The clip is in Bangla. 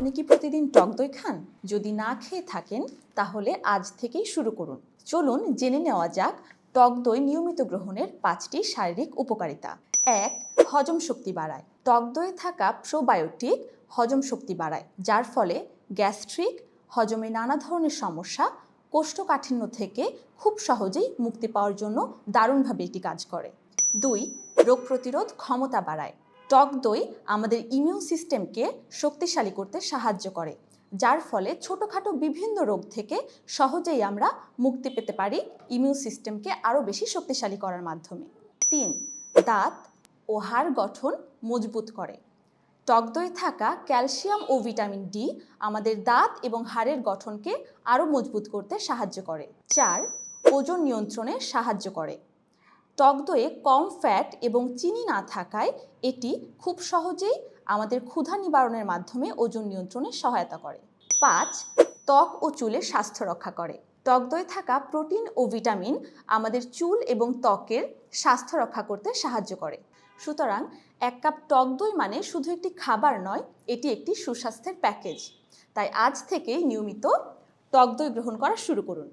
আপনি কি প্রতিদিন টক দই খান? যদি না খেয়ে থাকেন, তাহলে আজ থেকেই শুরু করুন। চলুন জেনে নেওয়া যাক টক দই নিয়মিত গ্রহণের পাঁচটি শারীরিক উপকারিতা। এক, হজম শক্তি বাড়ায়। টক দইয়ে থাকা প্রোবায়োটিক হজম শক্তি বাড়ায়, যার ফলে গ্যাস্ট্রিক, হজমে নানা ধরনের সমস্যা, কোষ্ঠকাঠিন্য থেকে খুব সহজেই মুক্তি পাওয়ার জন্য দারুণভাবে এটি কাজ করে। দুই, রোগ প্রতিরোধ ক্ষমতা বাড়ায়। টক দই আমাদের ইমিউন সিস্টেমকে শক্তিশালী করতে সাহায্য করে, যার ফলে ছোটোখাটো বিভিন্ন রোগ থেকে সহজেই আমরা মুক্তি পেতে পারি ইমিউন সিস্টেমকে আরও বেশি শক্তিশালী করার মাধ্যমে। তিন, দাঁত ও হাড় গঠন মজবুত করে। টক দই থাকা ক্যালসিয়াম ও ভিটামিন ডি আমাদের দাঁত এবং হাড়ের গঠনকে আরও মজবুত করতে সাহায্য করে। চার, ওজন নিয়ন্ত্রণে সাহায্য করে। টক দইয়ে কম ফ্যাট এবং চিনি না থাকায় এটি খুব সহজেই আমাদের ক্ষুধা নিবারণের মাধ্যমে ওজন নিয়ন্ত্রণে সহায়তা করে। পাঁচ, ত্বক ও চুলের স্বাস্থ্য রক্ষা করে। টক দই থাকা প্রোটিন ও ভিটামিন আমাদের চুল এবং ত্বকের স্বাস্থ্য রক্ষা করতে সাহায্য করে। সুতরাং এক কাপ টক দই মানে শুধু একটি খাবার নয়, এটি একটি সুস্বাস্থ্যের প্যাকেজ। তাই আজ থেকেই নিয়মিত টক দই গ্রহণ করা শুরু করুন।